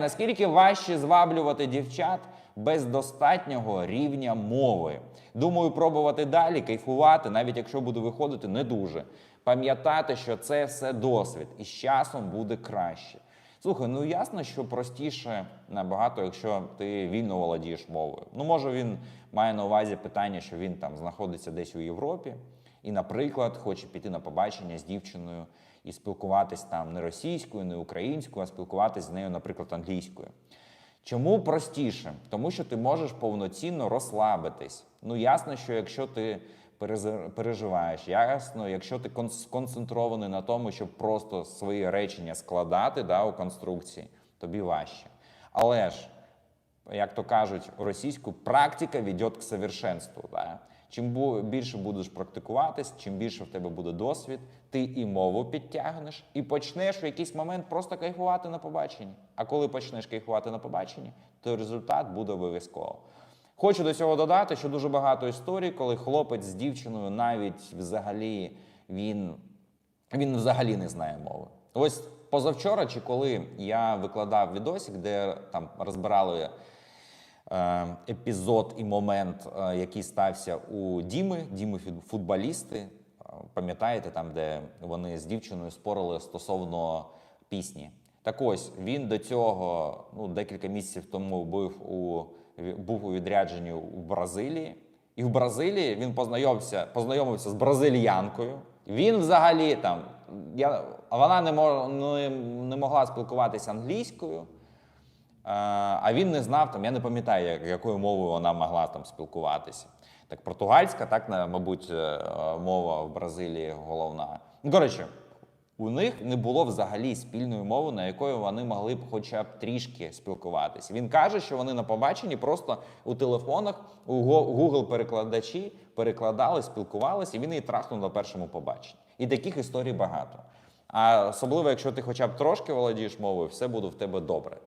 Наскільки важче зваблювати дівчат без достатнього рівня мови? Думаю, пробувати далі, кайфувати, навіть якщо буду виходити не дуже. Пам'ятати, що це все досвід, і з часом буде краще. Слухай, ну ясно, що простіше набагато, якщо ти вільно володієш мовою. Ну, може, він має на увазі питання, що він там знаходиться десь у Європі, і, наприклад, хоче піти на побачення з дівчиною і спілкуватись там не російською, не українською, а спілкуватись з нею, наприклад, англійською. Чому простіше? Тому що ти можеш повноцінно розслабитись. Ну, ясно, що якщо ти переживаєш, ясно, якщо ти сконцентрований на тому, щоб просто свої речення складати да, у конструкції, тобі важче. Але ж як то кажуть російську, практика веде к совершенству. Да? Чим більше будеш практикуватись, чим більше в тебе буде досвід, ти і мову підтягнеш, і почнеш в якийсь момент просто кайфувати на побаченні. А коли почнеш кайфувати на побаченні, то результат буде обов'язково. Хочу до цього додати, що дуже багато історій, коли хлопець з дівчиною навіть взагалі він він взагалі не знає мови. Ось позавчора, чи коли я викладав відосик, де там розбирали е, епізод і момент, е, який стався у Діми, Діми футболісти. Е, Пам'ятаєте, там, де вони з дівчиною спорили стосовно пісні. Так ось він до цього ну, декілька місяців тому був у, був у відрядженні у Бразилії. І в Бразилії він познайомився, познайомився з бразильянкою. Він взагалі там, я, вона не, мож, не, не могла спілкуватися англійською. А він не знав там, я не пам'ятаю, як- якою мовою вона могла там спілкуватися. Так, португальська, так, мабуть, е, мова в Бразилії головна. Ну, коротше, у них не було взагалі спільної мови, на якої вони могли б хоча б трішки спілкуватися. Він каже, що вони на побаченні просто у телефонах, у Google перекладачі перекладали, спілкувалися, і він її трахнув на першому побаченні. І таких історій багато. А особливо, якщо ти хоча б трошки володієш мовою, все буде в тебе добре.